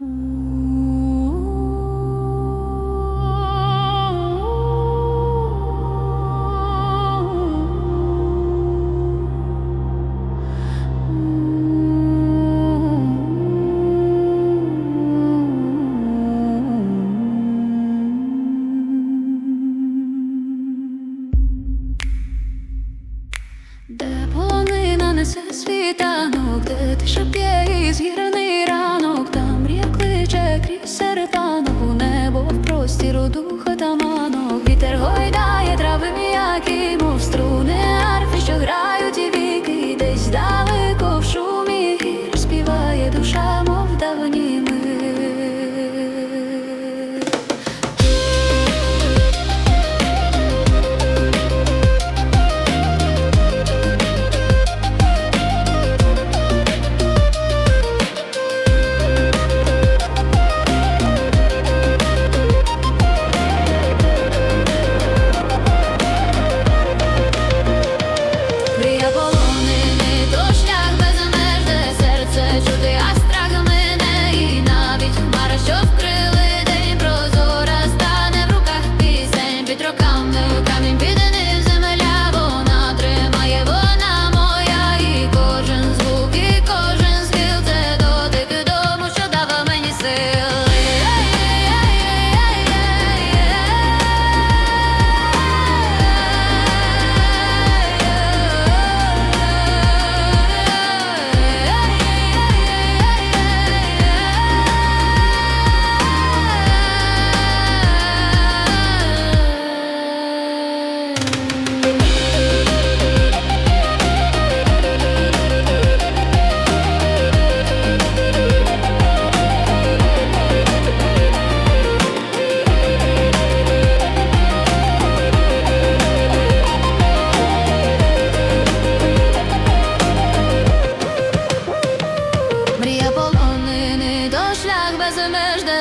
Де полонина несе світанок, де тиша п'є і там мрія серетанок у небо в простіру духа таманок. Вітер гойдає трави м'які, мов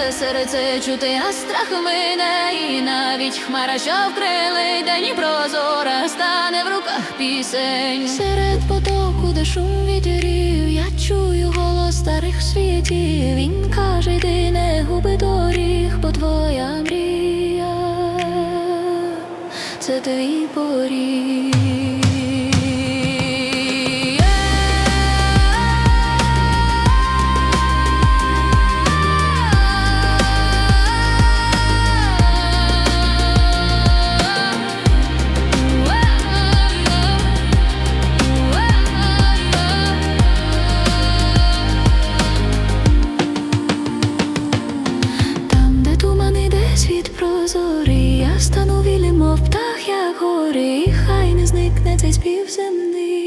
де серце чути, а страх мине, і навіть хмара, що вкрили день і прозора, стане в руках пісень. Серед потоку, де шум вітерів, я чую голос старих світів. Він каже, йди не губи доріг, бо твоя мрія, це твій поріг. Прозорий, я стану вільним, мов птах, як гори, і хай не зникне цей спів земний.